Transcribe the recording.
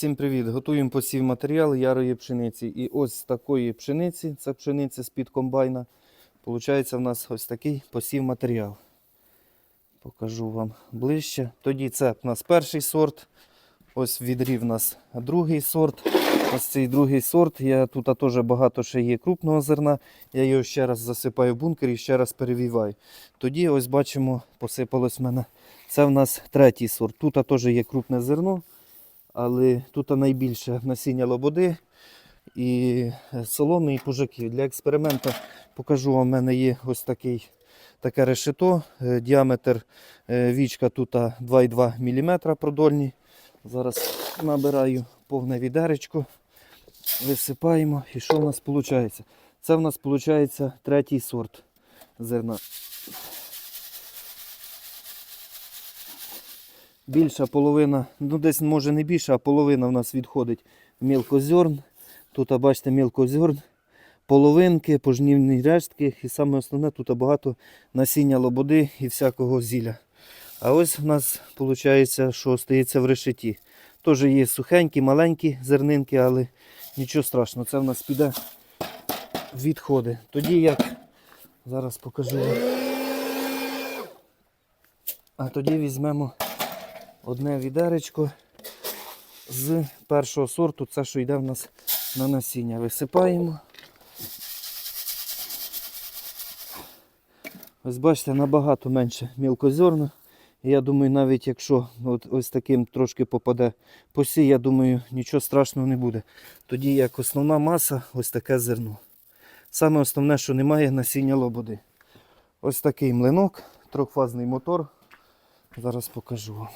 Всім привіт! Готуємо посів матеріал ярої пшениці. І ось з такої пшениці, це пшениця з-під комбайна. Получається в нас ось такий посів матеріал. Покажу вам ближче. Тоді це в нас перший сорт. Ось в відрі в нас другий сорт. Ось цей другий сорт. Я тут теж багато ще є крупного зерна. Я його ще раз засипаю в бункер і ще раз перевіваю. Тоді ось бачимо, посипалось в мене. Це в нас третій сорт. Тут теж є крупне зерно але тут найбільше насіння лободи і е, соломи і пужаки. Для експерименту покажу вам, у мене є ось такий, таке решето. Е, Діаметр е, вічка тут 2,2 мм продольні. Зараз набираю повне відеречко, висипаємо. І що в нас виходить? Це в нас виходить третій сорт зерна. Більша половина, ну десь може не більше, а половина в нас відходить мілкозерн. Тут, бачите, мілкозерн, половинки, пожнівні рештки. І саме основне, тут багато насіння лободи і всякого зілля. А ось в нас виходить, що стається в решеті. Теж є сухенькі, маленькі зернинки, але нічого страшного, це в нас піде відходи. Тоді як, зараз покажу. А тоді візьмемо одне відеречко з першого сорту, це що йде в нас на насіння. Висипаємо. Ось бачите, набагато менше мілкозерно. І я думаю, навіть якщо от ось таким трошки попаде посій, я думаю, нічого страшного не буде. Тоді як основна маса ось таке зерно. Саме основне, що немає насіння лободи. Ось такий млинок, трьохфазний мотор. Зараз покажу вам.